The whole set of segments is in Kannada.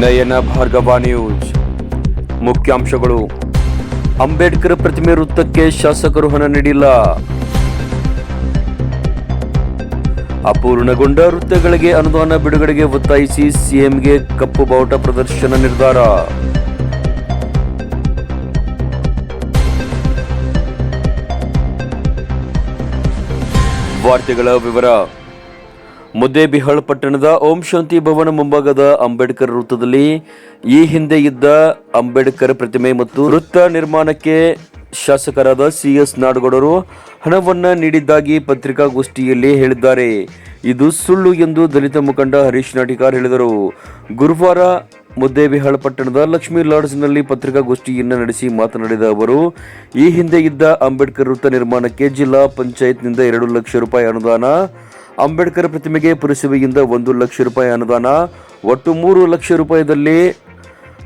ನಯನ ಭಾರ್ಗವ ನ್ಯೂಸ್ ಮುಖ್ಯಾಂಶಗಳು. ಅಂಬೇಡ್ಕರ್ ಪ್ರತಿಮೆ ವೃತ್ತಕ್ಕೆ ಶಾಸಕರು ಹಣ ನೀಡಿಲ್ಲ. ಅಪೂರ್ಣಗೊಂಡ ವೃತ್ತಗಳಿಗೆ ಅನುದಾನ ಬಿಡುಗಡೆಗೆ ಒತ್ತಾಯಿಸಿ ಸಿಎಂಗೆ ಕಪ್ಪು ಬಾವುಟ ಪ್ರದರ್ಶನ ನಿರ್ಧಾರ. ವಾರ್ತೆಗಳ ವಿವರ. ಮುದ್ದೇಬಿಹಾಳ್ ಪಟ್ಟಣದ ಓಂ ಶಾಂತಿ ಭವನ ಮುಂಭಾಗದ ಅಂಬೇಡ್ಕರ್ ವೃತ್ತದಲ್ಲಿ ಈ ಹಿಂದೆ ಇದ್ದ ಅಂಬೇಡ್ಕರ್ ಪ್ರತಿಮೆ ಮತ್ತು ವೃತ್ತ ನಿರ್ಮಾಣಕ್ಕೆ ಶಾಸಕರಾದ ಸಿ ಎಸ್ ನಾಡಗೌಡರು ಹಣವನ್ನು ನೀಡಿದ್ದಾಗಿ ಪತ್ರಿಕಾಗೋಷ್ಠಿಯಲ್ಲಿ ಹೇಳಿದ್ದಾರೆ. ಇದು ಸುಳ್ಳು ಎಂದು ದಲಿತ ಮುಖಂಡ ಹರೀಶ್ ನಾಟಿಕಾರ್ ಹೇಳಿದರು. ಗುರುವಾರ ಮುದ್ದೇಬಿಹಾಳ್ ಪಟ್ಟಣದ ಲಕ್ಷ್ಮೀ ಲಾಡ್ಜ್ನಲ್ಲಿ ಪತ್ರಿಕಾಗೋಷ್ಠಿಯನ್ನು ನಡೆಸಿ ಮಾತನಾಡಿದ ಅವರು, ಈ ಹಿಂದೆ ಇದ್ದ ಅಂಬೇಡ್ಕರ್ ವೃತ್ತ ನಿರ್ಮಾಣಕ್ಕೆ ಜಿಲ್ಲಾ ಪಂಚಾಯತ್ನಿಂದ ಎರಡು ಲಕ್ಷ ರೂಪಾಯಿ ಅನುದಾನ ಅಂಬೇಡ್ಕರ್ ಪ್ರತಿಮೆಗೆ ಪುರಸಭೆಯಿಂದ ಒಂದು ಲಕ್ಷ ರೂಪಾಯಿ ಅನುದಾನ, ಒಟ್ಟು ಮೂರು ಲಕ್ಷ ರೂಪಾಯಿದಲ್ಲಿ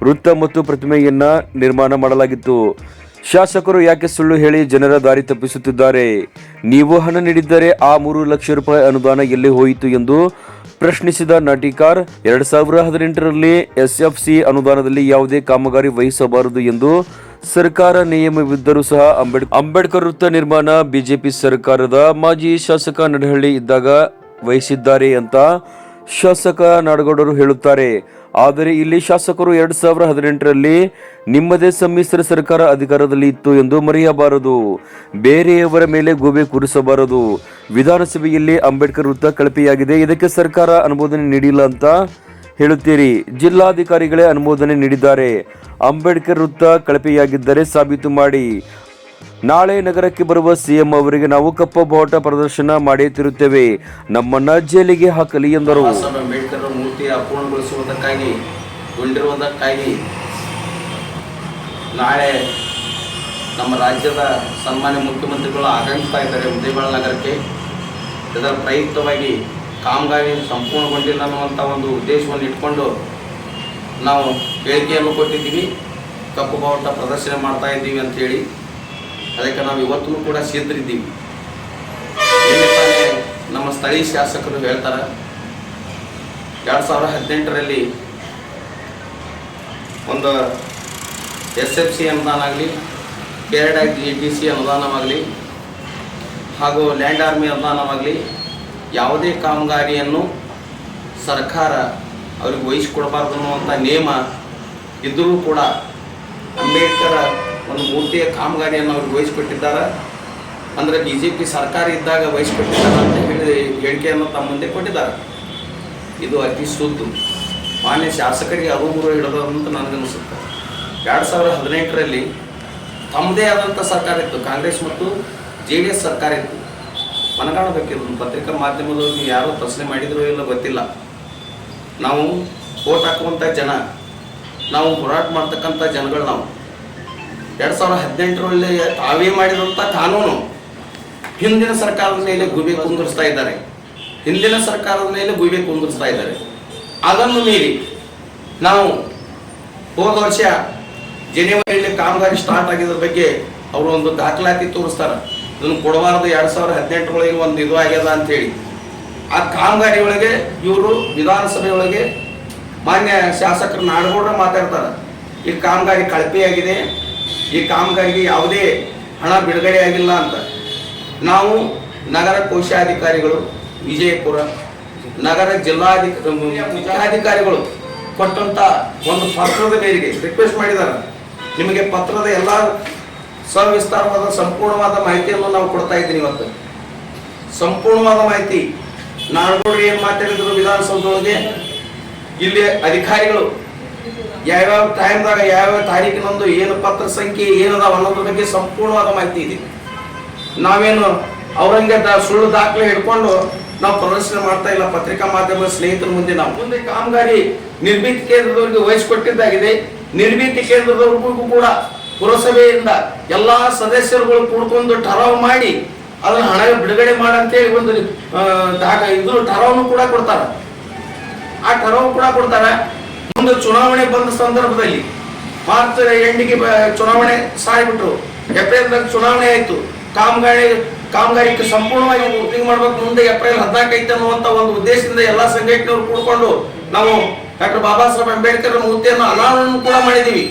ವೃತ್ತ ಮತ್ತು ಪ್ರತಿಮೆಯನ್ನ ನಿರ್ಮಾಣ ಮಾಡಲಾಗಿತ್ತು. ಶಾಸಕರು ಯಾಕೆ ಸುಳ್ಳು ಹೇಳಿ ಜನರ ದಾರಿ ತಪ್ಪಿಸುತ್ತಿದ್ದಾರೆ? ನೀವು ಹಣ ನೀಡಿದ್ದರೆ ಆ ಮೂರು ಲಕ್ಷ ರೂಪಾಯಿ ಅನುದಾನ ಎಲ್ಲಿ ಹೋಯಿತು ಎಂದು ಪ್ರಶ್ನಿಸಿದ ನಾಟಿಕಾರ್ ಎರಡ್ ಸಾವಿರ ಹದಿನೆಂಟರಲ್ಲಿ ಎಸ್ಎಫ್ಸಿ ಅನುದಾನದಲ್ಲಿ ಯಾವುದೇ ಕಾಮಗಾರಿ ವಹಿಸಬಾರದು ಎಂದು ಸರ್ಕಾರ ನಿಯಮವಿದ್ದರೂ ಸಹ ಅಂಬೇಡ್, ಅಂಬೇಡ್ಕರ್ ವೃತ್ತ ನಿರ್ಮಾಣ ಬಿಜೆಪಿ ಸರ್ಕಾರದ ಮಾಜಿ ಶಾಸಕ ನಡಹಳ್ಳಿ ಇದ್ದಾಗ ವಹಿಸಿದ್ದಾರೆ ಅಂತ ಶಾಸಕ ನಾಡಗೌಡರು ಹೇಳುತ್ತಾರೆ. ಆದರೆ ಇಲ್ಲಿ ಶಾಸಕರು ಎರಡು ಸಾವಿರ ಹದಿನೆಂಟರಲ್ಲಿ ನಿಮ್ಮದೇ ಸಮ್ಮಿಶ್ರ ಸರ್ಕಾರ ಅಧಿಕಾರದಲ್ಲಿ ಇತ್ತು ಎಂದು ಮರೆಯಬಾರದು. ಬೇರೆಯವರ ಮೇಲೆ ಗೂಬೆ ಕೂರಿಸಬಾರದು. ವಿಧಾನಸಭೆಯಲ್ಲಿ ಅಂಬೇಡ್ಕರ್ ವೃತ್ತ ಕಳಪೆಯಾಗಿದೆ. ಇದಕ್ಕೆ ಸರ್ಕಾರ ಅನುಮೋದನೆ ನೀಡಿಲ್ಲ ಅಂತ ಹೇಳುತ್ತೀರಿ. ಜಿಲ್ಲಾಧಿಕಾರಿಗಳೇ ಅನುಮೋದನೆ ನೀಡಿದ್ದಾರೆ. ಅಂಬೇಡ್ಕರ್ ವೃತ್ತ ಕಳಪೆಯಾಗಿದ್ದರೆ ಸಾಬೀತು ಮಾಡಿ. ನಾಳೆ ನಗರಕ್ಕೆ ಬರುವ ಸಿಎಂ ಅವರಿಗೆ ನಾವು ಕಪ್ಪು ಬಾವುಟ ಪ್ರದರ್ಶನ ಮಾಡುತ್ತಿರುತ್ತೇವೆ ತಿರುತ್ತೇವೆ. ನಮ್ಮನ್ನ ಜೈಲಿಗೆ ಹಾಕಲಿ ಎಂದರು. ಮೂರ್ತಿ ಅಪೂರ್ಣಗೊಳಿಸುವುದಕ್ಕಾಗಿ ನಾಳೆ ನಮ್ಮ ರಾಜ್ಯದ ಸನ್ಮಾನ್ಯ ಮುಖ್ಯಮಂತ್ರಿಗಳು ಆಗಮಿಸ್ತಾ ಇದ್ದಾರೆ ಮುದ್ದೇಬಾಳ ನಗರಕ್ಕೆ. ಇದರ ಪ್ರಯುಕ್ತವಾಗಿ ಕಾಮಗಾರಿ ಸಂಪೂರ್ಣಗೊಂಡಿಲ್ಲ ಅನ್ನುವಂಥ ಒಂದು ಉದ್ದೇಶವನ್ನು ಇಟ್ಕೊಂಡು ನಾವು ಹೇಳಿಕೆಯನ್ನು ಕೊಟ್ಟಿದ್ದೀವಿ. ಕಪ್ಪು ಬಾವುಟ ಪ್ರದರ್ಶನ ಮಾಡ್ತಾ ಇದ್ದೀವಿ ಅಂತೇಳಿ. ಅದಕ್ಕೆ ನಾವು ಇವತ್ತೂ ಕೂಡ ಸಿದ್ಧರಿದ್ದೀವಿ ನಮ್ಮ ಸ್ಥಳೀಯ ಶಾಸಕರು ಹೇಳ್ತಾರೆ, ಎರಡು ಸಾವಿರ ಹದಿನೆಂಟರಲ್ಲಿ ಒಂದು ಎಸ್ ಎಫ್ ಸಿ ಅನುದಾನ ಆಗಲಿ ಕೇರಡ ಎ ಟಿ ಸಿ ಅನುದಾನವಾಗಲಿ, ಹಾಗೂ ಲ್ಯಾಂಡ್ ಆರ್ಮಿ ಅನುದಾನವಾಗಲಿ, ಯಾವುದೇ ಕಾಮಗಾರಿಯನ್ನು ಸರ್ಕಾರ ಅವ್ರಿಗೆ ವಹಿಸಿಕೊಡಬಾರ್ದು ಅನ್ನುವಂಥ ನಿಯಮ ಇದ್ದರೂ ಕೂಡ ಅಂಬೇಡ್ಕರ್ ಒಂದು ಮೂರ್ತಿಯ ಕಾಮಗಾರಿಯನ್ನು ಅವ್ರಿಗೆ ವಹಿಸಿಕೊಟ್ಟಿದ್ದಾರೆ. ಅಂದರೆ ಬಿ ಜೆ ಪಿ ಸರ್ಕಾರ ಇದ್ದಾಗ ವಹಿಸಿಕೊಟ್ಟಿದ್ದಾರೆ ಅಂತ ಹೇಳಿ ಹೇಳಿಕೆಯನ್ನು ತಮ್ಮ ಮುಂದೆ ಕೊಟ್ಟಿದ್ದಾರೆ. ಇದು ಅತಿ ಸುದ್ದು. ಮಾನ್ಯ ಶಾಸಕರಿಗೆ ಅರುಗುರು ಹಿಡಿದು ಅಂತ ನನಗನ್ನಿಸುತ್ತೆ ಎರಡು ಸಾವಿರದ ಹದಿನೆಂಟರಲ್ಲಿ ತಮ್ಮದೇ ಆದಂಥ ಸರ್ಕಾರ ಇತ್ತು. ಕಾಂಗ್ರೆಸ್ ಮತ್ತು ಜೆ ಡಿ ಎಸ್ ಸರ್ಕಾರ ಇತ್ತು. ಮನಗಾಣಬೇಕಿದ್ದು ಪತ್ರಿಕಾ ಮಾಧ್ಯಮದವ್ರಿಗೆ ಯಾರು ಪ್ರಶ್ನೆ ಮಾಡಿದ್ರು ಇಲ್ಲ ಗೊತ್ತಿಲ್ಲ. ನಾವು ಓಟ್ ಹಾಕುವಂಥ ಜನ, ನಾವು ಹೋರಾಟ ಮಾಡ್ತಕ್ಕಂಥ ಜನಗಳು ನಾವು. ಎರಡು ಸಾವಿರದ ಹದಿನೆಂಟರಲ್ಲಿ ತಾವೇ ಮಾಡಿದಂಥ ಕಾನೂನು ಹಿಂದಿನ ಸರ್ಕಾರದ ಮೇಲೆ ಗುಬೆ ಕುಂದಿರಿಸ್ತಾ ಇದ್ದಾರೆ. ಹಿಂದಿನ ಸರ್ಕಾರದ ಮೇಲೆ ಗುಬೆ ಕುಂದಿರಿಸ್ತಾ ಇದ್ದಾರೆ. ಅದನ್ನು ಮೀರಿ ನಾವು ಹೋದ ವರ್ಷ ಜನವರಿಯಲ್ಲಿ ಕಾಮಗಾರಿ ಸ್ಟಾರ್ಟ್ ಆಗಿದ್ರ ಬಗ್ಗೆ ಅವರು ಒಂದು ದಾಖಲಾತಿ ತೋರಿಸ್ತಾರೆ. ಇದನ್ನು ಕೊಡಬಾರದು, ಎರಡು ಸಾವಿರದ ಹದಿನೆಂಟರೊಳಗೆ ಒಂದು ಇದು ಆಗ್ಯದ ಅಂತೇಳಿ ಆ ಕಾಮಗಾರಿ ಒಳಗೆ ಇವರು ವಿಧಾನಸಭೆ ಒಳಗೆ ಮಾನ್ಯ ಶಾಸಕರು ನಾಡಗೌಡರ ಮಾತಾಡ್ತಾರೆ. ಈ ಕಾಮಗಾರಿ ಕಳಪೆಯಾಗಿದೆ. ಈ ಕಾಮಗಾರಿಗೆ ಯಾವುದೇ ಹಣ ಬಿಡುಗಡೆ ಆಗಿಲ್ಲ ಅಂತ. ನಾವು ನಗರ ಕೋಶಾಧಿಕಾರಿಗಳು, ವಿಜಯಪುರ, ನಗರ ಜಿಲ್ಲಾಧಿಕ, ಮುಖ್ಯಾಧಿಕಾರಿಗಳು ಕೊಟ್ಟಂತ ಒಂದು ಪತ್ರದ ಮೇರೆಗೆ ರಿಕ್ವೆಸ್ಟ್ ಮಾಡಿದ್ದಾರೆ ನಿಮಗೆ ಪತ್ರದ ಎಲ್ಲ ಸವಿಸ್ತಾರವಾದ ಸಂಪೂರ್ಣವಾದ ಮಾಹಿತಿಯನ್ನು ನಾವು ಕೊಡ್ತಾ ಇದ್ದೀನಿ ಇವತ್ತು. ಸಂಪೂರ್ಣವಾದ ಮಾಹಿತಿ ನಾಡಗೌಡರು ಏನು ಮಾತಾಡಿದ್ರು ವಿಧಾನಸೌಧದೊಳಗೆ, ಇಲ್ಲಿ ಅಧಿಕಾರಿಗಳು ಯಾವ್ಯಾವ ಟೈಮ್ದಾಗ ಯಾವ್ಯಾವ ತಾರೀಕಿನಂದು ಏನು ಪತ್ರ ಸಂಖ್ಯೆ ಏನದಾವ ಅನ್ನೋದ್ರ ಬಗ್ಗೆ ಸಂಪೂರ್ಣವಾದ ಮಾಹಿತಿ ಇದೆ. ನಾವೇನು ಅವರಂಗೆ ಸುಳ್ಳು ದಾಖಲೆ ಹಿಡ್ಕೊಂಡು ನಾವು ಪ್ರದರ್ಶನ ಮಾಡ್ತಾ ಇಲ್ಲ, ಪತ್ರಿಕಾ ಮಾಧ್ಯಮದ ಸ್ನೇಹಿತರ ಮುಂದೆ ನಾವು. ಮುಂದೆ ಕಾಮಗಾರಿ ನಿರ್ಮಿತಿ ಕೇಂದ್ರದವರಿಗೆ ವಹಿಸಿಕೊಟ್ಟಿದ್ದಾಗಿದೆ. ನಿರ್ಮಿತಿ ಕೇಂದ್ರದವರಿಗೂ ಕೂಡ ಪುರಸಭೆಯಿಂದ ಎಲ್ಲಾ ಸದಸ್ಯರುಗಳು ಕೂಡ್ಕೊಂಡು ಠರಾವ್ ಮಾಡಿ ಅದನ್ನ ಹಣ ಬಿಡುಗಡೆ ಮಾಡಂತೇಳಿ ಒಂದು ದಾಖ ಇದು ಠರಾವ್ನು ಕೂಡ ಕೊಡ್ತಾರ. ಆ ಠರಾವ್ ಕೂಡ ಕೊಡ್ತಾರ. ಮುಂದೆ ಚುನಾವಣೆ ಬಂದ ಸಂದರ್ಭದಲ್ಲಿ ಮಾರ್ಚ್ ಎಂಡಿಗೆ ಚುನಾವಣೆ ಸಾಯ್ಬಿಟ್ರು. ಏಪ್ರಿಲ್ ಚುನಾವಣೆ ಆಯ್ತು. ಕಾಮಗಾರಿ, ಕಾಮಗಾರಿಗೆ ಸಂಪೂರ್ಣವಾಗಿ ಓಪನಿಂಗ್ ಮಾಡ್ಬೇಕು ಮುಂದೆ ಏಪ್ರಿಲ್ ಹದಿನಾಲ್ಕು ಐತೆ ಅನ್ನುವಂತ ಒಂದು ಉದ್ದೇಶದಿಂದ ಎಲ್ಲಾ ಸಂಘಟನೆಯವರು ಕೂಡ್ಕೊಂಡು ನಾವು ಡಾಕ್ಟರ್ ಬಾಬಾ ಸಾಹೇಬ್ ಅಂಬೇಡ್ಕರ್ ಮೂರ್ತಿಯನ್ನು ಅನಾವರಣ ಕೂಡ ಮಾಡಿದ್ದೀವಿ.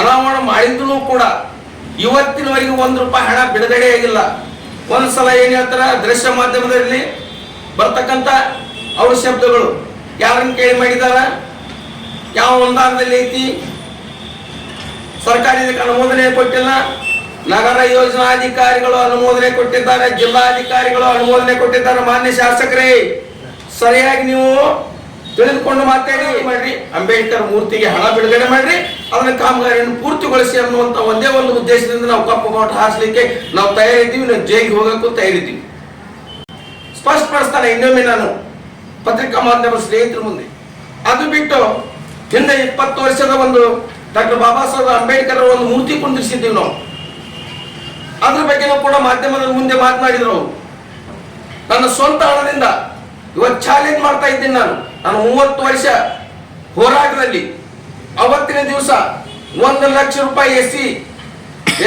ಅನಾವರಣ ಮಾಡಿದ್ರು ಕೂಡ ಇವತ್ತಿನವರೆಗೂ ಒಂದು ರೂಪಾಯಿ ಹಣ ಬಿಡುಗಡೆ ಆಗಿಲ್ಲ. ಒಂದ್ಸಲ ಏನ್ ಹೇಳ್ತಾರ? ದೃಶ್ಯ ಮಾಧ್ಯಮದಲ್ಲಿ ಬರ್ತಕ್ಕಂತ ಅವ್ರ ಶಬ್ದಗಳು. ಯಾರನ್ನ ಕೇಳಿ ಮಾಡಿದಾರ ಯಾವ ಅನುದಾನದಲ್ಲಿ ಐತಿ? ಸರ್ಕಾರ ಇದಕ್ಕೆ ಅನುಮೋದನೆ ಕೊಟ್ಟಿಲ್ಲ. ನಗರ ಯೋಜನಾಧಿಕಾರಿಗಳು ಅನುಮೋದನೆ ಕೊಟ್ಟಿದ್ದಾರೆ ಜಿಲ್ಲಾಧಿಕಾರಿಗಳು ಅನುಮೋದನೆ ಕೊಟ್ಟಿದ್ದಾರೆ. ಮಾನ್ಯ ಶಾಸಕರೇ ಸರಿಯಾಗಿ ನೀವು ತಿಳಿದುಕೊಂಡು ಮಾತಾಡಿ ಮಾಡ್ರಿ. ಅಂಬೇಡ್ಕರ್ ಮೂರ್ತಿಗೆ ಹಣ ಬಿಡುಗಡೆ ಮಾಡ್ರಿ. ಅದನ್ನ ಕಾಮಗಾರಿಯನ್ನು ಪೂರ್ತಿಗೊಳಿಸಿ ಅನ್ನುವಂತ ಒಂದೇ ಒಂದು ಉದ್ದೇಶದಿಂದ ನಾವು ಕಪ್ಪು ಮೋಟ ಹಾಸ್ಲಿಕ್ಕೆ ನಾವು ತಯಾರಿದ್ದೀವಿ. ನಾವು ಜೈಗೆ ಹೋಗಕ್ಕೂ ತಯಾರಿದ್ದೀವಿ. ಸ್ಪಷ್ಟಪಡಿಸ್ತಾನೆ ಇನ್ನೊಮ್ಮೆ ನಾನು ಪತ್ರಿಕಾ ಮಾಧ್ಯಮ ಸ್ನೇಹಿತರ ಮುಂದೆ. ಅದು ಬಿಟ್ಟು ಹಿಂದೆ ಇಪ್ಪತ್ತು ವರ್ಷದ ಒಂದು ಡಾಕ್ಟರ್ ಬಾಬಾ ಸಾಹೇಬ್ ಅಂಬೇಡ್ಕರ್ ಒಂದು ಮೂರ್ತಿ ಕುಂದಿರಿಸಿದ್ದೀವಿ ನಾವು. ಅದ್ರ ಬಗ್ಗೆನೂ ಕೂಡ ಮಾಧ್ಯಮದ ಮುಂದೆ ಮಾತನಾಡಿದ್ರು ನನ್ನ ಸ್ವಂತ ಹಣದಿಂದ ಇವತ್ತು ಚಾಲೆಂಜ್ ಮಾಡ್ತಾ ಇದ್ದೀನಿ ನಾನು. ನಾನು ಮೂವತ್ತು ವರ್ಷ ಹೋರಾಟದಲ್ಲಿ ಅವತ್ತಿನ ದಿವಸ ಒಂದು ಲಕ್ಷ ರೂಪಾಯಿ S C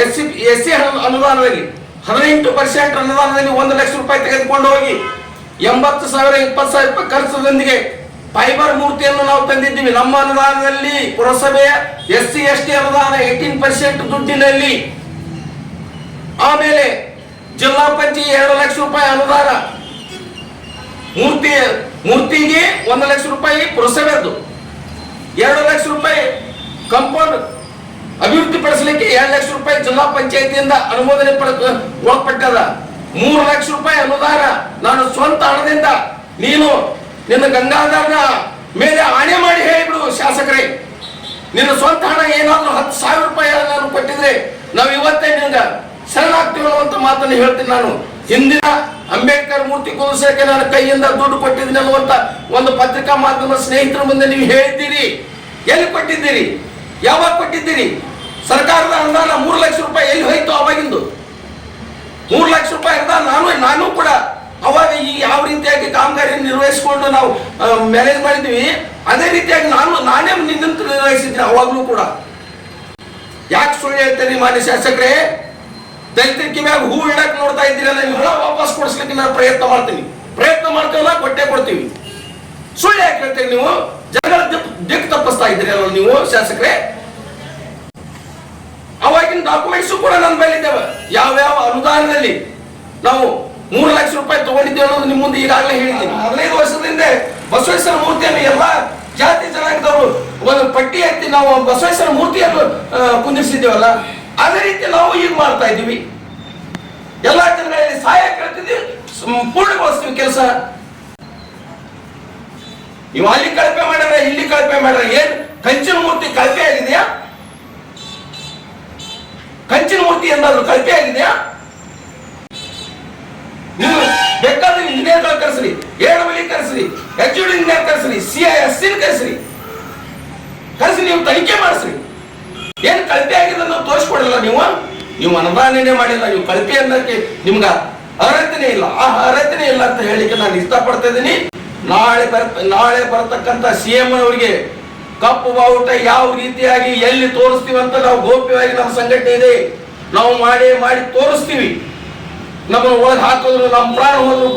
S C S C ಅನುದಾನದಲ್ಲಿ, ಹದಿನೆಂಟು ಪರ್ಸೆಂಟ್ ಅನುದಾನದಲ್ಲಿ ಒಂದು ಲಕ್ಷ ರೂಪಾಯಿ ತೆಗೆದುಕೊಂಡು ಹೋಗಿ ಎಂಬತ್ತು ಸಾವಿರ, ಇಪ್ಪತ್ತು ಸಾವಿರ ರೂಪಾಯಿ ಖರ್ಚದೊಂದಿಗೆ ಫೈಬರ್ ಮೂರ್ತಿಯನ್ನು ನಾವು ತಂದಿದ್ದೀವಿ. ನಮ್ಮ ಅನುದಾನದಲ್ಲಿ ಪುರಸಭೆಯ ಎಸ್ ಸಿ ಎಸ್ ಟಿ ಅನುದಾನ ಏಟೀನ್ ಪರ್ಸೆಂಟ್ ದುಡ್ಡಿನಲ್ಲಿ ಆಮೇಲೆ ಜಿಲ್ಲಾ ಪಂಚಾಯತ್ ಎರಡು ಲಕ್ಷ ರೂಪಾಯಿ ಅನುದಾನ. ಮೂರ್ತಿ, ಮೂರ್ತಿಗೆ ಒಂದು ಲಕ್ಷ ರೂಪಾಯಿ ಪುರಸಭೆದು ಎರಡು ಲಕ್ಷ ರೂಪಾಯಿ ಕಂಪೌಂಡ್ ಅಭಿವೃದ್ಧಿ ಪಡಿಸಲಿಕ್ಕೆ ಎರಡು ಲಕ್ಷ ರೂಪಾಯಿ ಜಿಲ್ಲಾ ಪಂಚಾಯತಿಯಿಂದ ಅನುಮೋದನೆ ಒಳಪಟ್ಟದ ಮೂರು ಲಕ್ಷ ರೂಪಾಯಿ ಅನುದಾನ ನಾನು ಸ್ವಂತ ಹಣದಿಂದ ನೀನು ನಿನ್ನ ಗಂಗಾಧರನ ಮೇಲೆ ಆಣೆ ಮಾಡಿ ಹೇಳಿಬಿಡು ಶಾಸಕರೇ. ನಿನ್ನ ಸ್ವಂತ ಹಣ ಏನಾದ್ರೂ ಹತ್ತು ಸಾವಿರ ರೂಪಾಯಿ ನಾನು ಕೊಟ್ಟಿದ್ರೆ ನಾವು ಇವತ್ತೇ ನಿನ್ನ ಶರಣಾಗ್ತೀವಿ ಅಂತ ಮಾತನ್ನು ಹೇಳ್ತೀನಿ ನಾನು. ಹಿಂದಿನ ಅಂಬೇಡ್ಕರ್ ಮೂರ್ತಿ ಕುದಿಸಕ್ಕೆ ನಾನು ಕೈಯಿಂದ ದುಡ್ಡು ಕೊಟ್ಟಿದ್ದೀನಿ ಅನ್ನುವಂತ ಒಂದು ಪತ್ರಿಕಾ ಮಾಧ್ಯಮ ಸ್ನೇಹಿತರ ಮುಂದೆ ನೀವು ಹೇಳಿದ್ದೀರಿ. ಎಲ್ಲಿ ಕೊಟ್ಟಿದ್ದೀರಿ? ಯಾವಾಗ ಕೊಟ್ಟಿದ್ದೀರಿ? ಸರ್ಕಾರದ ಅನುದಾನ ಮೂರು ಲಕ್ಷ ರೂಪಾಯಿ ಎಲ್ಲಿ ಹೋಯ್ತು ಅವಾಗಿಂದು? ಮೂರು ಲಕ್ಷ ರೂಪಾಯಿ ಅನುದಾನ ನಾನು ನಾನು ಕೂಡ ಅವಾಗ ಈ ಯಾವ ರೀತಿಯಾಗಿ ಕಾಮಗಾರಿ ನಿರ್ವಹಿಸಿಕೊಂಡು ನಾವು ಮ್ಯಾನೇಜ್ ಮಾಡಿದ್ವಿ. ಅದೇ ರೀತಿಯಾಗಿ ನಾನು, ನಾನೇ ನಿನ್ನಂತ ನಿರ್ವಹಿಸಿದ್ದೀನಿ ಅವಾಗಲೂ ಕೂಡ. ಯಾಕೆ ಸುಳ್ಳು ಹೇಳ್ತೇನೆ ಮಾನ್ಯ ಶಾಸಕರೇ? ದಲಿತರ ಮ್ಯಾಗ ಹೂ ಇಡಕ್ ನೋಡ್ತಾ ಇದ್ದೀರಲ್ಲ, ನೀವು ಹಣ ವಾಪಸ್ ಕೊಡಿಸ್ಲಿಕ್ಕೆ ನಾನು ಪ್ರಯತ್ನ ಮಾಡ್ತೀನಿ. ಪ್ರಯತ್ನ ಮಾಡ್ತೀವಲ್ಲ ಕೊಟ್ಟೆ ಕೊಡ್ತೀವಿ. ಸುಳ್ಳು ಯಾಕೆ ಹೇಳ್ತೀರಿ ನೀವು? ಜನಗಳ ದಿಕ್ ತಪ್ಪಿಸ್ತಾ ಇದ್ದೀರಲ್ಲ ನೀವು, ಶಾಸಕರೇ? ಅವಾಗಿನ ಡಾಕ್ಯುಮೆಂಟ್ಸ್ ಕೂಡ ನನ್ನ ಬಳಿ ಇದ್ದಾವೆ ಯಾವ್ಯಾವ ಅನುದಾನದಲ್ಲಿ ನಾವು ಮೂರು ಲಕ್ಷ ರೂಪಾಯಿ ತಗೊಂಡಿದ್ದೆ ಅನ್ನೋದು ನಿಮ್ಮ ಮುಂದೆ ಈಗಾಗಲೇ ಹೇಳಿದ್ದೀನಿ. ಹದಿನೈದು ವರ್ಷದಿಂದ ಬಸವೇಶ್ವರ ಮೂರ್ತಿಯನ್ನು ಎಲ್ಲ ಜಾತಿ ಜನಾಂಗದವರು ಒಂದು ಪಟ್ಟಿ ಎತ್ತಿ ನಾವು ಬಸವೇಶ್ವರ ಮೂರ್ತಿಯನ್ನು ಕುಂದಿರಿಸಿದ್ದೇವಲ್ಲ, ಅದೇ ರೀತಿ ನಾವು ಈಗ ಮಾಡ್ತಾ ಇದ್ದೀವಿ. ಎಲ್ಲ ಜನಗಳಲ್ಲಿ ಸಹಾಯ ಕೇಳ್ತಿದ್ದೀವಿ ಪೂರ್ಣಗೊಳಿಸ್ತೀವಿ ಕೆಲಸ. ನೀವು ಅಲ್ಲಿ ಕಳಪೆ ಮಾಡಿದ್ರೆ ಇಲ್ಲಿ ಕಳಪೆ ಮಾಡಿದ್ರೆ ಏನ್? ಕಂಚಿನ ಮೂರ್ತಿ ಕಳಪೆ ಆಗಿದೆಯಾ? ಕಂಚಿನ ಮೂರ್ತಿ ಎಂದಾದ್ರೂ ಕಳಪೆ ಆಗಿದೆಯಾ? ಕರೆಸ್ರಿ ಏಳು ಬಲಿ ಕರೆಸ್ರಿ ಎಚ್ ಇಂಜಿನಿಯರ್ ಕರೆಸ್ರಿ ಸಿ ಐ ಎಸ್ ಕರೆಸ್ರಿ. ಕರೆಸಿ ನೀವು ತನಿಖೆ ಮಾಡಿಸ್ರಿ. ಏನ್ ಕಳಪೆ ಆಗಿದೆ ನಾವು ತೋರಿಸ್ಕೊಡಲ್ಲ ನೀವು? ನೀವು ಅನುದಾನನೇ ಮಾಡಿಲ್ಲ, ನೀವು ಕಳಪೆ ಅನ್ನೋಕ್ಕೆ ನಿಮ್ಗ ಅರ್ಹತೆನೇ ಇಲ್ಲ. ಆ ಅರ್ಹತೆನೇ ಇಲ್ಲ ಅಂತ ಹೇಳಿಕ್ಕೆ ನಾನು ಇಷ್ಟಪಡ್ತಾ ಇದ್ದೀನಿ. ನಾಳೆ ಬರ್, ನಾಳೆ ಬರತಕ್ಕಂತ ಸಿ ಎಂ ಅವರಿಗೆ ಕಪ್ಪು ಬಾವುಟ ಯಾವ ರೀತಿಯಾಗಿ ಎಲ್ಲಿ ತೋರಿಸ್ತೀವಿ ಅಂತ ನಾವು ಗೋಪ್ಯವಾಗಿ ನಮ್ಮ ಸಂಘಟನೆ ಇದೆ. ನಾವು ಮಾಡಿ ಮಾಡಿ ತೋರಿಸ್ತೀವಿ. ನಮ್ಮನ್ನು ಒಳಗೆ ಹಾಕಿದ್ರು ನಮ್ಮ ಪ್ರಾಣ ಹೋದ್ರು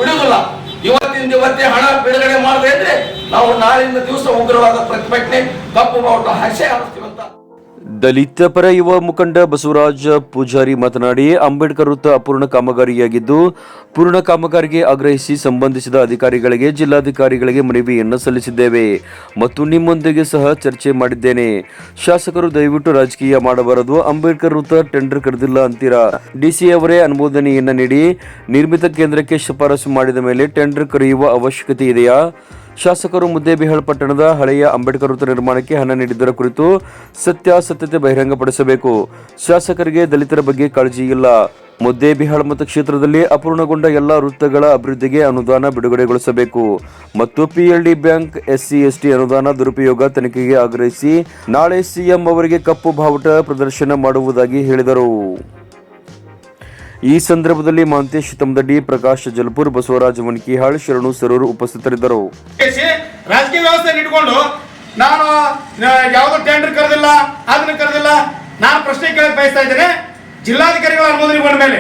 ಇವತ್ತಿಂದ ಇವತ್ತೇ ಹಣ ಬಿಡುಗಡೆ ಮಾಡದೆ ಇದ್ರೆ ನಾವು ನಾಳಿನ ದಿವಸ ಉಗ್ರವಾದ ಪ್ರತಿಭಟನೆ, ಕಪ್ಪು ಬಾವುಟ ಹಸೆ ಹಾರಿಸ್ತೀವಂತ ದಲಿತ ಪರ ಯುವ ಮುಖಂಡ ಬಸವರಾಜ ಪೂಜಾರಿ ಮಾತನಾಡಿ, ಅಂಬೇಡ್ಕರ್ ವೃತ್ತ ಅಪೂರ್ಣ ಕಾಮಗಾರಿಯಾಗಿದ್ದು, ಪೂರ್ಣ ಕಾಮಗಾರಿಗೆ ಆಗ್ರಹಿಸಿ ಸಂಬಂಧಿಸಿದ ಅಧಿಕಾರಿಗಳಿಗೆ, ಜಿಲ್ಲಾಧಿಕಾರಿಗಳಿಗೆ ಮನವಿಯನ್ನು ಸಲ್ಲಿಸಿದ್ದೇವೆ ಮತ್ತು ನಿಮ್ಮೊಂದಿಗೆ ಸಹ ಚರ್ಚೆ ಮಾಡಿದ್ದೇನೆ. ಶಾಸಕರು ದಯವಿಟ್ಟು ರಾಜಕೀಯ ಮಾಡಬಾರದು, ಅಂಬೇಡ್ಕರ್ ವೃತ್ತ ಟೆಂಡರ್ ಕರೆದಿಲ್ಲ ಅಂತೀರಾ? ಡಿಸಿ ಅವರೇ ಅನುಮೋದನೆಯನ್ನು ನೀಡಿ, ನಿರ್ಮಿತ ಕೇಂದ್ರಕ್ಕೆ ಶಿಫಾರಸು ಮಾಡಿದ ಮೇಲೆ ಟೆಂಡರ್ ಕರೆಯುವ ಅವಶ್ಯಕತೆ ಇದೆಯಾ? ಶಾಸಕರು ಮುದ್ದೇಬಿಹಾಳ್ ಪಟ್ಟಣದ ಹಳೆಯ ಅಂಬೇಡ್ಕರ್ ವೃತ್ತ ನಿರ್ಮಾಣಕ್ಕೆ ಹಣ ನೀಡಿದ್ದರ ಕುರಿತು ಸತ್ಯಾಸತ್ಯತೆ ಬಹಿರಂಗಪಡಿಸಬೇಕು. ಶಾಸಕರಿಗೆ ದಲಿತರ ಬಗ್ಗೆ ಕಾಳಜಿ ಇಲ್ಲ. ಮುದ್ದೇಬಿಹಾಳ್ ಮತಕ್ಷೇತ್ರದಲ್ಲಿ ಅಪೂರ್ಣಗೊಂಡ ಎಲ್ಲ ವೃತ್ತಗಳ ಅಭಿವೃದ್ಧಿಗೆ ಅನುದಾನ ಬಿಡುಗಡೆಗೊಳಿಸಬೇಕು. ಮತ್ತು ಪಿಎಲ್ಡಿ ಬ್ಯಾಂಕ್ ಎಸ್ಸಿ ಎಸ್ಟಿ ಅನುದಾನ ದುರುಪಯೋಗ ತನಿಖೆಗೆ ಆಗ್ರಹಿಸಿ ನಾಳೆ ಸಿಎಂ ಅವರಿಗೆ ಕಪ್ಪು ಬಾವುಟ ಪ್ರದರ್ಶನ ಮಾಡುವುದಾಗಿ ಹೇಳಿದರು. ಈ ಸಂದರ್ಭದಲ್ಲಿ ಮಹಂತೇಶ್ ತಮ್ಮದಡ್ಡಿ ಪ್ರಕಾಶ್ ಜಲ್ಪುರ್ ಬಸವರಾಜ ಮನ್ಕಿಹಾಳ್ ಶರಣು ಸರೂರ್ ಉಪಸ್ಥಿತರಿದ್ದರು. ರಾಜಕೀಯ ವ್ಯವಸ್ಥೆ ಇಟ್ಕೊಂಡು ನಾನು ಯಾವುದೋ ಟೆಂಡರ್ ಕರೆದಿಲ್ಲ ಅದನ್ನ ಕರೆದಿಲ್ಲ, ನಾನು ಪ್ರಶ್ನೆ ಕೇಳಕ್ ಬಯಸ್ತಾ ಇದ್ದೇನೆ. ಜಿಲ್ಲಾಧಿಕಾರಿಗಳ ಅನುಮೋದನೆಗೊಂಡ ಮೇಲೆ,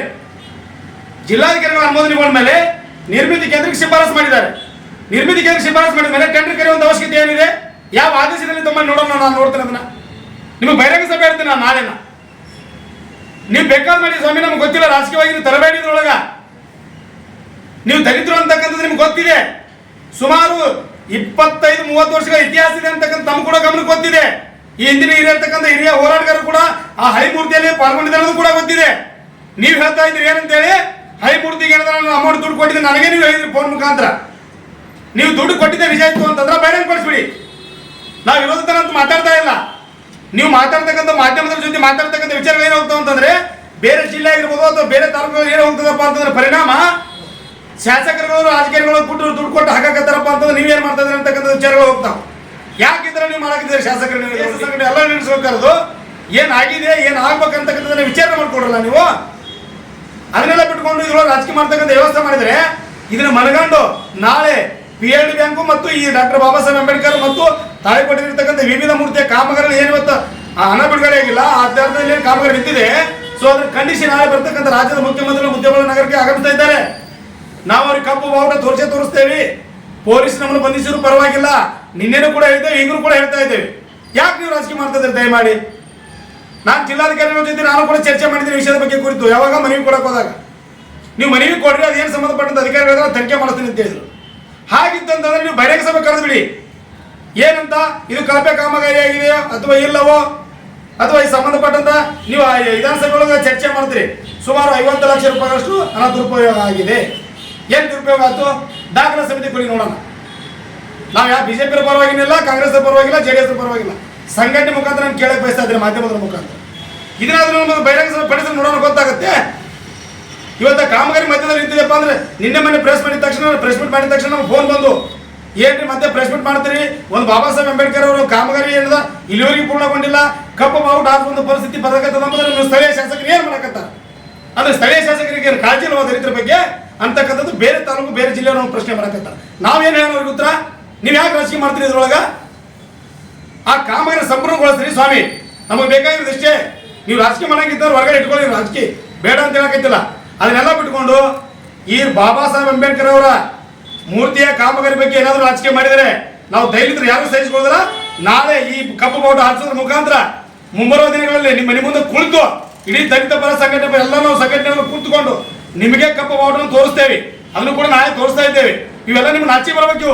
ಜಿಲ್ಲಾಧಿಕಾರಿಗಳ ಅನುಮೋದನೆಗೊಂಡ ಮೇಲೆ ನಿರ್ಮಿತಿ ಕೇಂದ್ರಕ್ಕೆ ಶಿಫಾರಸು ಮಾಡಿದ್ದಾರೆ. ನಿರ್ಮಿತಿ ಕೇಂದ್ರ ಶಿಫಾರಸು ಮಾಡಿದ ಮೇಲೆ ಟೆಂಡರ್ ಕರೆಯುವಂತ ಅವಶ್ಯಕತೆ ಏನಿದೆ? ಯಾವ ಆದೇಶದಲ್ಲಿ ತಮ್ಮ ನೋಡೋಣ, ನಾನು ನೋಡ್ತೇನೆ ಅದನ್ನ. ನಿಮಗೆ ಬಹಿರಂಗ ಸಭೆ ಹೇಳ್ತೀನಿ ನಾನು ನಾಳೆನ. ನೀವು ಬೇಕಾದ ಮಾಡಿ ಸ್ವಾಮಿ, ನಮ್ಗೆ ಗೊತ್ತಿಲ್ಲ, ರಾಜಕೀಯವಾಗಿ ತರಬೇಡಿ ಇದ್ರೊಳಗ. ನೀವು ದಲಿತರು ಅಂತಕ್ಕಂಥದ್ದು ನಿಮ್ಗೆ ಗೊತ್ತಿದೆ. ಸುಮಾರು ಇಪ್ಪತ್ತೈದು, ಮೂವತ್ತು ವರ್ಷಗಳ ಇತಿಹಾಸ ಇದೆ ಅಂತಕ್ಕಂಥ ತಮ್ಮ ಕೂಡ ಗಮನಕ್ಕೆ ಗೊತ್ತಿದೆ. ಈ ಹಿಂದಿನ ಹಿರಿಯರ್ತಕ್ಕಂಥ ಹಿರಿಯ ಹೋರಾಟಗಾರರು ಕೂಡ ಆ ಹೈಮೂರ್ತಿಯಲ್ಲಿ ಪಾಲ್ಗೊಂಡಿದ್ದಾರೆ ಅನ್ನೋದು ಕೂಡ ಗೊತ್ತಿದೆ. ನೀವು ಹೇಳ್ತಾ ಇದ್ರಿ ಏನಂತೇಳಿ, ಹೈಮೂರ್ತಿಗೆ ಏನಂದ್ರೆ ನಾನು ಅಮೌಂಟ್ ದುಡ್ಡು ಕೊಟ್ಟಿದ್ದೆ, ನನಗೆ ನೀವು ಹೇಳಿದ್ರಿ ಫೋನ್ ಮುಖಾಂತರ. ನೀವು ದುಡ್ಡು ಕೊಟ್ಟಿದ್ದೆ ನಿಜ ಇತ್ತು ಅಂತಂದ್ರೆ ಬೇರೆ ಪಡಿಸ್ಬಿಡಿ ನಾವು ಅಂತ ಮಾತಾಡ್ತಾ ಇಲ್ಲ. ನೀವು ಮಾತಾಡ್ತಕ್ಕಂಥ ಮಾಧ್ಯಮದ ಜೊತೆ ಮಾತಾಡ್ತಕ್ಕಂಥ ವಿಚಾರಗಳು ಏನು ಹೋಗ್ತಾವ ಅಂತಂದ್ರೆ ಬೇರೆ ಜಿಲ್ಲೆ ಆಗಿರ್ಬೋದು ಅಥವಾ ಬೇರೆ ತಾಲೂಕು ಏನು ಹೋಗ್ತದಪ್ಪ ಅಂತಂದ್ರೆ ಪರಿಣಾಮ ಶಾಸಕರುಗಳು ರಾಜಕೀಯಗಳು ಕೊಟ್ಟು ದುಡ್ಡು ಕೊಟ್ಟು ಹಾಕಕತ್ತಾರಪ್ಪ ಅಂತಂದ್ರೆ ನೀವು ಮಾಡ್ತಾ ಇದ್ರಿ ಅಂತಕ್ಕಂಥ ವಿಚಾರಗಳು ಹೋಗ್ತಾವ. ಯಾಕಿದ್ರೆ ನೀವು ಮಾಡಾಕಿದ್ದೀರಿ ಶಾಸಕರು ಎಲ್ಲ ನಡೆಸ್ಬೇಕಾರದು ಏನ್ ಆಗಿದೆ, ಏನ್ ಆಗ್ಬೇಕಂತಕ್ಕಂಥದ್ದನ್ನ ವಿಚಾರ ಮಾಡ್ಕೊಡಲ್ಲ ನೀವು. ಅದನ್ನೆಲ್ಲ ಬಿಟ್ಕೊಂಡು ಇರೋ ರಾಜಕೀಯ ಮಾಡ್ತಕ್ಕಂಥ ವ್ಯವಸ್ಥೆ ಮಾಡಿದ್ರೆ ಇದನ್ನ ಮನಗಂಡು ನಾಳೆ ಪಿ ಎಲ್ ಡಿ ಬ್ಯಾಂಕು ಮತ್ತು ಈ ಡಾಕ್ಟರ್ ಬಾಬಾ ಸಾಹೇಬ್ ಅಂಬೇಡ್ಕರ್ ಮತ್ತು ತಾಳಿಕೊಟ್ಟಿರ್ತಕ್ಕಂಥ ವಿವಿಧ ಮೂರ್ತಿಯ ಕಾಮಗಾರಿಗಳು ಏನು ಇವತ್ತು, ಆ, ಹಣ ಬಿಡುಗಡೆ ಆಗಿಲ್ಲ, ಆ ಏನು ಕಾಮಗಾರಿ ನಿಂತಿದೆ ಸೊ ಅದ್ರ ಕಂಡೀಷನ್ ನಾಳೆ ಬರ್ತಕ್ಕಂಥ ರಾಜ್ಯದ ಮುಖ್ಯಮಂತ್ರಿ ಉದ್ಯಮಗಳ ನಗರಕ್ಕೆ ಆಗಮಿಸ್ತಾ ಇದ್ದಾರೆ. ನಾವು ಅವ್ರಿಗೆ ಕಪ್ಪು ಬಾವುಟ ತೋರಿಸೇ ತೋರಿಸ್ತೇವೆ. ಪೊಲೀಸ್ ನಮ್ಮನ್ನು ಬಂಧಿಸಿದ್ರು ಪರವಾಗಿಲ್ಲ. ನಿನ್ನೆನೂ ಕೂಡ ಹೇಳ್ತೇವೆ ಈಗಲೂ ಕೂಡ ಹೇಳ್ತಾ ಇದ್ದೇವೆ. ಯಾಕೆ ನೀವು ರಾಜಕೀಯ ಮಾಡ್ತಾ ಇದ್ದೀರಿ ದಯಮಾಡಿ? ನಾನು ಜಿಲ್ಲಾಧಿಕಾರಿಗಳ ಜೊತೆ ನಾನು ಕೂಡ ಚರ್ಚೆ ಮಾಡಿದ್ದೀನಿ ವಿಷಯದ ಬಗ್ಗೆ ಕುರಿತು. ಯಾವಾಗ ಮನವಿ ಕೊಡಕ್ಕೆ ಹೋದಾಗ. ನೀವು ಮನವಿ ಕೊಡ್ರಿ, ಅದೇನು ಸಂಬಂಧಪಟ್ಟಂತ ಅಧಿಕಾರಿಗಳ ತನಿಖೆ ಮಾಡ್ತೀನಿ ಅಂತ ಹೇಳಿದ್ರು. ಹಾಗಿತ್ತಂತಂದ್ರೆ ನೀವು ಬಹಿರಂಗ ಸಭೆ ಕರೆದು ಬಿಡಿ ಏನಂತ? ಇದು ಕಳಪೆ ಕಾಮಗಾರಿ ಆಗಿದೆಯೋ ಅಥವಾ ಇಲ್ಲವೋ? ಅಥವಾ ಈ ಸಂಬಂಧಪಟ್ಟಂತ ನೀವು ಆ ವಿಧಾನಸಭೆ ಒಳಗೆ ಚರ್ಚೆ ಮಾಡ್ತೀರಿ. ಸುಮಾರು ಐವತ್ತು ಲಕ್ಷ ರೂಪಾಯಿಗಳಷ್ಟು ಹಣ ದುರುಪಯೋಗ ಆಗಿದೆ. ಏನು ದುರುಪಯೋಗ ಆಯ್ತು. ದಾಖಲೆ ಸಮಿತಿ ಕೊಡಿ ನೋಡೋಣ. ನಾವು ಯಾವ ಬಿಜೆಪಿ ಪರವಾಗಿಲ್ಲ ಕಾಂಗ್ರೆಸ್ ಪರವಾಗಿಲ್ಲ ಜೆ ಡಿ ಎಸ್ ಪರವಾಗಿಲ್ಲ. ಸಂಘಟನೆ ಮುಖಾಂತರ ನಾನು ಕೇಳಕ್ ಬಯಸ್ತಾ ಇದ್ದೀನಿ ಮಾಧ್ಯಮದ ಮುಖಾಂತರ. ಇದನ್ನಾದ್ರೂ ನಮ್ಮದು ಬಹಿರಂಗ ಪಡಿಸಿದ್ರೆ ನೋಡೋಣ, ಗೊತ್ತಾಗುತ್ತೆ? ಇವತ್ತು ಕಾಮಗಾರಿ ಮಧ್ಯದಲ್ಲಿ ನಿಂತಿದೆಯಪ್ಪ ಅಂದ್ರೆ ನಿನ್ನೆ ಮೊನ್ನೆ ಪ್ರೆಸ್ ಮಾಡಿದ ತಕ್ಷಣ ಪ್ರೆಸ್ ಮೀಟ್ ಮಾಡಿದ ತಕ್ಷಣ ನಮ್ಗೆ ಫೋನ್ ಬಂದು ಏನ್ರಿ ಮತ್ತೆ ಪ್ರೆಸ್ ಮಾಡ್ತೀರಿ? ಒಂದು ಬಾಬಾ ಸಾಹೇಬ್ ಅಂಬೇಡ್ಕರ್ ಅವರು ಕಾಮಗಾರಿ ಏನದ ಇಲ್ಲಿವರೆಗೆ ಪೂರ್ಣಗೊಂಡಿಲ್ಲ. ಕಪ್ಪು ಬಾವುಟ ಒಂದು ಪರಿಸ್ಥಿತಿ ಬರಕತ್ತದ ಅಂದ್ರೆ ನೀವು ಸ್ಥಳೀಯ ಶಾಸಕರು ಏನು ಮಾಡಕತ್ತಾರ? ಅಂದ್ರೆ ಸ್ಥಳೀಯ ಶಾಸಕರಿಗೆ ಕಾಳಜಿ ಇಲ್ವಾ ದಲಿತರ ಬಗ್ಗೆ? ಅಂತಕ್ಕಂಥದ್ದು ಬೇರೆ ತಾಲೂಕು, ಬೇರೆ ಜಿಲ್ಲೆಯವರು ಒಂದು ಪ್ರಶ್ನೆ ಮಾಡಕತ್ತಾರ. ನಾವೇನು ಹೇಳೋರಿಗೆ ಉತ್ತರ ನೀವು ಯಾಕೆ ರಾಜಕೀಯ ಮಾಡ್ತೀರಿ ಇದ್ರೊಳಗ? ಆ ಕಾಮಗಾರಿ ಸಂಪೂರ್ಣಗೊಳಿಸ್ರಿ ಸ್ವಾಮಿ. ನಮಗೆ ಬೇಕಾಗಿರೋದಷ್ಟೇ ನೀವು ರಾಜಕೀಯ ಮಾಡಂಗಿದ್ದವ್ರು ಹೊರಗಡೆ ಇಟ್ಕೊಳ್ಳಿ ರಾಜಕೀಯ. ಬೇಡ ಅಂತ ಹೇಳಕತ್ತಿಲ್ಲ ಅದನ್ನೆಲ್ಲ ಬಿಟ್ಕೊಂಡು ಈ ಬಾಬಾ ಸಾಹೇಬ್ ಅಂಬೇಡ್ಕರ್ ಅವರ ಮೂರ್ತಿಯ ಕಾಮಗಾರಿ ಬಗ್ಗೆ ಏನಾದರೂ ರಾಜಕೀಯ ಮಾಡಿದರೆ ನಾವು ದಯವಿದ್ರೆ ಯಾರು ಸಹಿಸಿಕೊಳ್ಳೋದಿಲ್ಲ. ನಾಳೆ ಈ ಕಪ್ಪು ಬಾವುಟ ಹಾರಿಸೋದ್ರ ಮುಖಾಂತರ ಮುಂಬರುವ ದಿನಗಳಲ್ಲಿ ನಿಮ್ಮ ಮನೆ ಮುಂದೆ ಕುಳಿತು ಇಡೀ ದಲಿತ ಪರ ಸಂಘಟನೆ ಎಲ್ಲ ನಾವು ಸಂಘಟನೆ ಕುಳಿತುಕೊಂಡು ನಿಮಗೆ ಕಪ್ಪು ಬಾವುಟವನ್ನು ತೋರಿಸ್ತೇವೆ. ಅದನ್ನು ಕೂಡ ನಾಳೆ ತೋರಿಸ್ತಾ ಇದ್ದೇವೆ. ಇವೆಲ್ಲ ನಿಮ್ಗೆ ನಾಚಿ ಬರಬೇಕು.